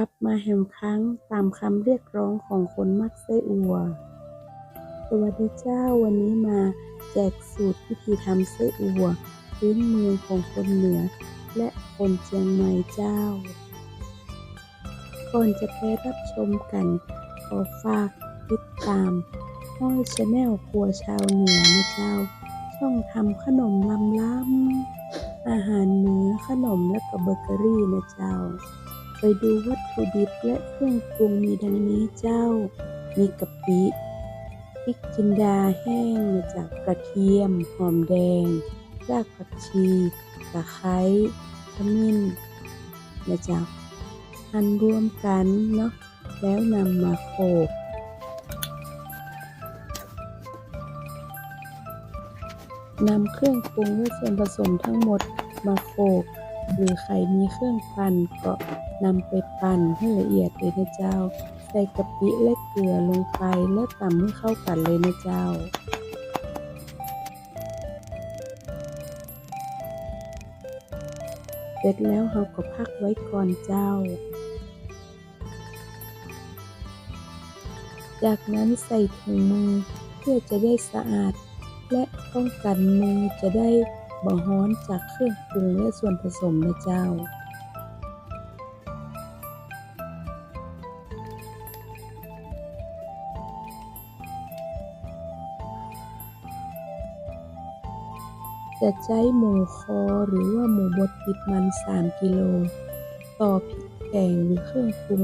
กลับมาแห่งครั้งตามคำเรียกร้องของคนมักไส้อัว สวัสดีเจ้าวันนี้มาแจกสูตรวิธีทำไส้อัว พื้นเมืองของคนเหนือ และคนเชียงใหม่เจ้า ก่อนจะไปรับชมกัน ขอฝากติดตาม ห้อยชาแนลครัวชาวเหนือนะเจ้า ช่องทำขนมลำล้ำอาหารเหนือขนมและก็เบเกอรี่นะเจ้า ไปดูวัตถุดิบและเครื่องปรุงมีดังนี้เจ้า มีกะปิพริกจินดาแห้งมาจากกระเทียม หอมแดง รากผักชีตะไคร้ขมิ้นนะจ๊ะหั่นรวมกันเนาะแล้วนำมาโขลกนำเครื่องปรุงและส่วนผสมทั้งหมดมาโขลกหรือใครมีเครื่องปั่นก็ นำไปปั่นให้ละเอียดเลยนะเจ้า ใส่กะปิและเกลือลงไปแล้วตำให้เข้ากันเลยนะเจ้าเสร็จแล้วเราก็พักไว้ก่อนเจ้า จากนั้นใส่ถุงมือเพื่อจะได้สะอาด และป้องกันมือจะได้บ่ฮ้อนจากเครื่องปรุงและส่วนผสมนะเจ้า จะใช้หมูคอหรือว่าหมูบดติดมัน 3 กิโล ต่อพริกแกงหรือเครื่องปรุง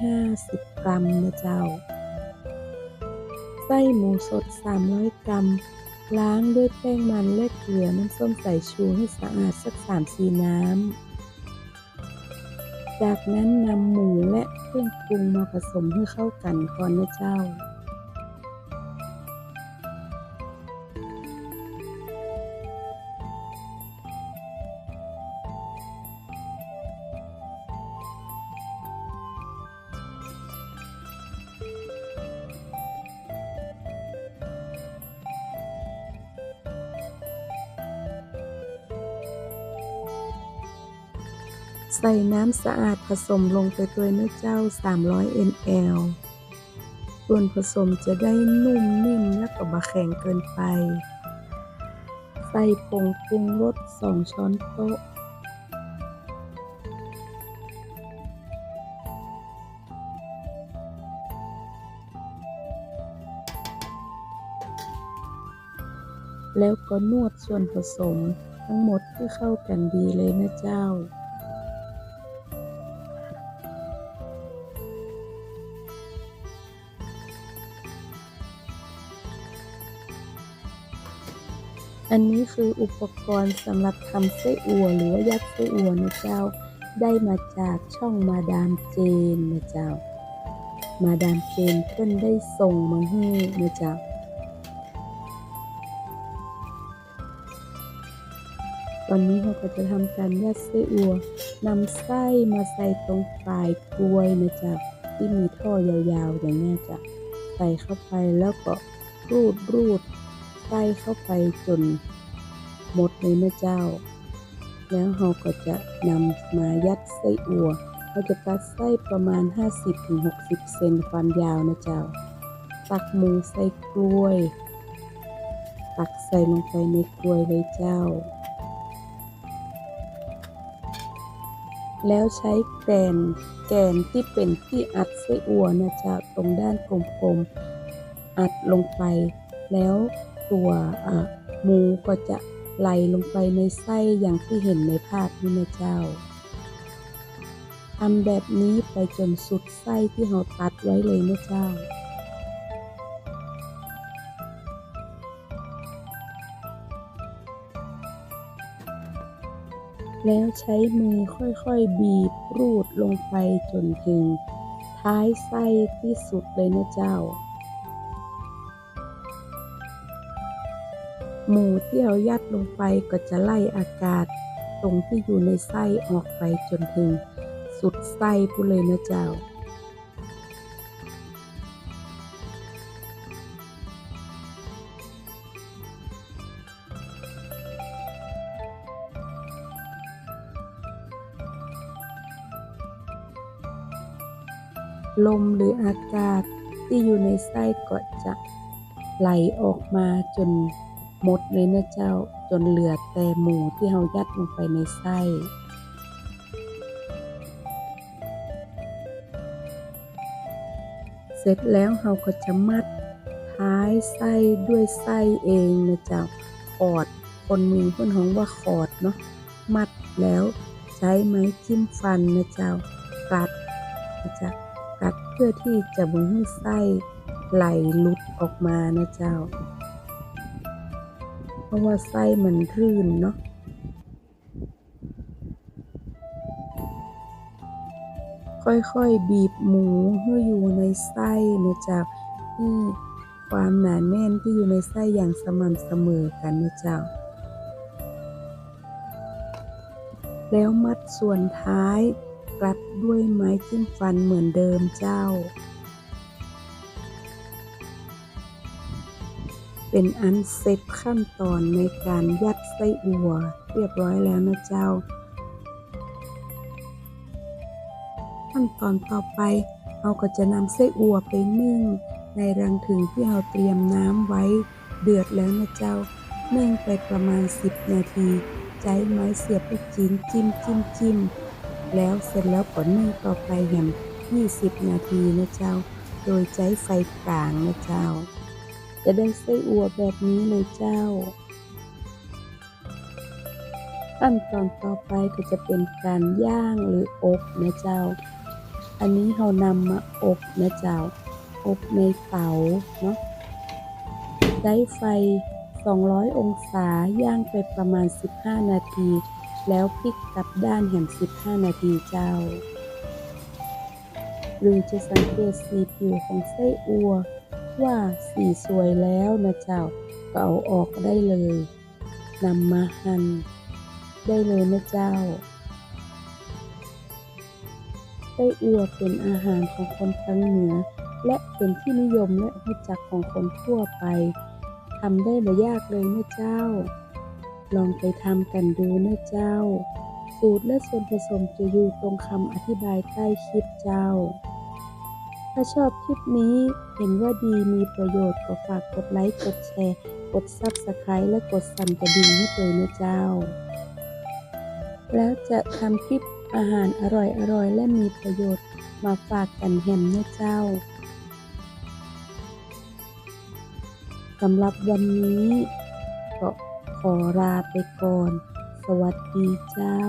650 กรัมนะเจ้า ไส้หมูสด 300 กรัม ล้างด้วยแป้งมันและเกลือน้ำส้มสายชูให้สะอาดสัก 3-4 น้ำ จากนั้นนำหมูและเครื่องปรุงมาผสมให้เข้ากันก่อนนะเจ้า ใส่น้ำสะอาดผสมลงไปตัวเนื้อเจ้า 300 ml ส่วนผสมจะได้นุ่มนิ่มและก็บะแข็งเกินไป ใส่ผงปรุงรส 2 ช้อนโต๊ะ แล้วก็นวดส่วนผสมทั้งหมดให้เข้ากันดีเลยนะเจ้า อันนี้คืออุปกรณ์สำหรับทำไส้อั่วหรือว่ายัดไส้อั่วนะเจ้า ได้มาจากช่องมาดามเจนนะเจ้า มาดามเจนเพิ่อนได้ส่งมาให้นะเจ้าตอนนี้เราก็จะทำการยัดไส้อั่วนำไส้มาใส่ตรงปลายกล้วยนะจ๊ะที่มีท่อยาวๆอย่างนี้จ้ะใส่เข้าไปแล้วก็รูดรูด ส้เข้าไปจนหมดเลยนะเจ้า แล้วเราก็จะนำมายัดไส้อั่วเราจะตัดไส้ประมาณ 50-60 เซนความยาวนะเจ้า ตักหมูใส่กล้วย ตักใส่ลงไปในกล้วยเลยเจ้า แล้วใช้แกนแกนที่เป็นที่อัดไส้อั่วนะเจ๊ะตรงด้านกลมๆอัดลงไปแล้ว ตัวหมูก็จะไหลลงไปในไส้อย่างที่เห็นในภาพนี้นะเจ้าทำแบบนี้ไปจนสุดไส้ที่เราตัดไว้เลยนะเจ้า แล้วใช้มือค่อยๆ บีบรูดลงไปจนถึง ท้ายไส้ที่สุดเลยนะเจ้า หมูที่เรายัดลงไปก็จะไล่อากาศ ตรงที่อยู่ในไส้ออกไปจนถึง สุดไส้พูเลยนะเจ้าลมหรืออากาศที่อยู่ในไส้ก็จะไหลออกมาจน หมดเลยนะเจ้าจนเหลือแต่หมูที่เรายัดลงไปในไส้เสร็จแล้วเราก็จะมัดท้ายไส้ด้วยไส้เองนะเจ้าขอดคนมืองพิ่นฮ้องว่าขอดเนาะมัดแล้วใช้ไม้จิ้มฟันนะเจ้ากัดนะจ๊ะกัดเพื่อที่จะบ่ให้ไส้ไหลหลุดออกมานะเจ้า ราะว่าไส้มันรื่นเนาะค่อยๆ บีบหมูให้อยู่ในไส้นะเจ้าให้ความหนาแน่นที่อยู่ในไส้อย่างสม่ำเสมอกันนะเจ้าแล้วมัดส่วนท้ายกลัดด้วยไม้จิ้มฟันเหมือนเดิมเจ้า เป็นอันเสร็จขั้นตอนในการยัดไส้อั่วเรียบร้อยแล้วนะเจ้า ขั้นตอนต่อไปเราก็จะนำไส้อั่วไปนึ่ง ในรังถึงที่เราเตรียมน้ำไว้เดือดแล้วนะเจ้า นึ่งไปประมาณ 10 นาที ใช้ไม้เสียบลูกจิ้นจิ้มจิ้มจิ้มแล้วเสร็จแล้วก็นึ่งต่อไปแหม20 นาทีนะเจ้า โดยใช้ไฟกลางนะเจ้า จะได้ไส้อัวแบบนี้เลยเจ้า ขั้นตอนต่อไปก็จะเป็นการย่างหรืออบนะเจ้า อันนี้เรานำมาอบนะเจ้า อบในเตาเนาะใช้ไฟ 200 องศาย่างไปประมาณ 15 นาที แล้วพลิกกลับด้านแหม15 นาทีเจ้า หรือจะสังเกตสีผิวของไส้อัว ว่าสีสวยแล้วนะเจ้าก็เอาออกได้เลยนำมาหั่นได้เลยนะเจ้าไส้อัวเป็นอาหารของคนทางเหนือ และเป็นที่นิยมและรู้จักของคนทั่วไปทำได้ไม่ยากเลยนะเจ้า ลองไปทำกันดูนะเจ้า สูตรและส่วนผสมจะอยู่ตรงคำอธิบายใต้คลิปเจ้า ถ้าชอบคลิปนี้เห็นว่าดีมีประโยชน์ก็ฝากกดไลค์กดแชร์ กด Subscribe และกดสั่นกระดิ่งให้เลยนะเจ้า แล้วจะทำคลิปอาหารอร่อยๆและมีประโยชน์มาฝากกันแฮมนะเจ้าสำหรับวันนี้ก็ขอลาไปก่อน สวัสดีเจ้า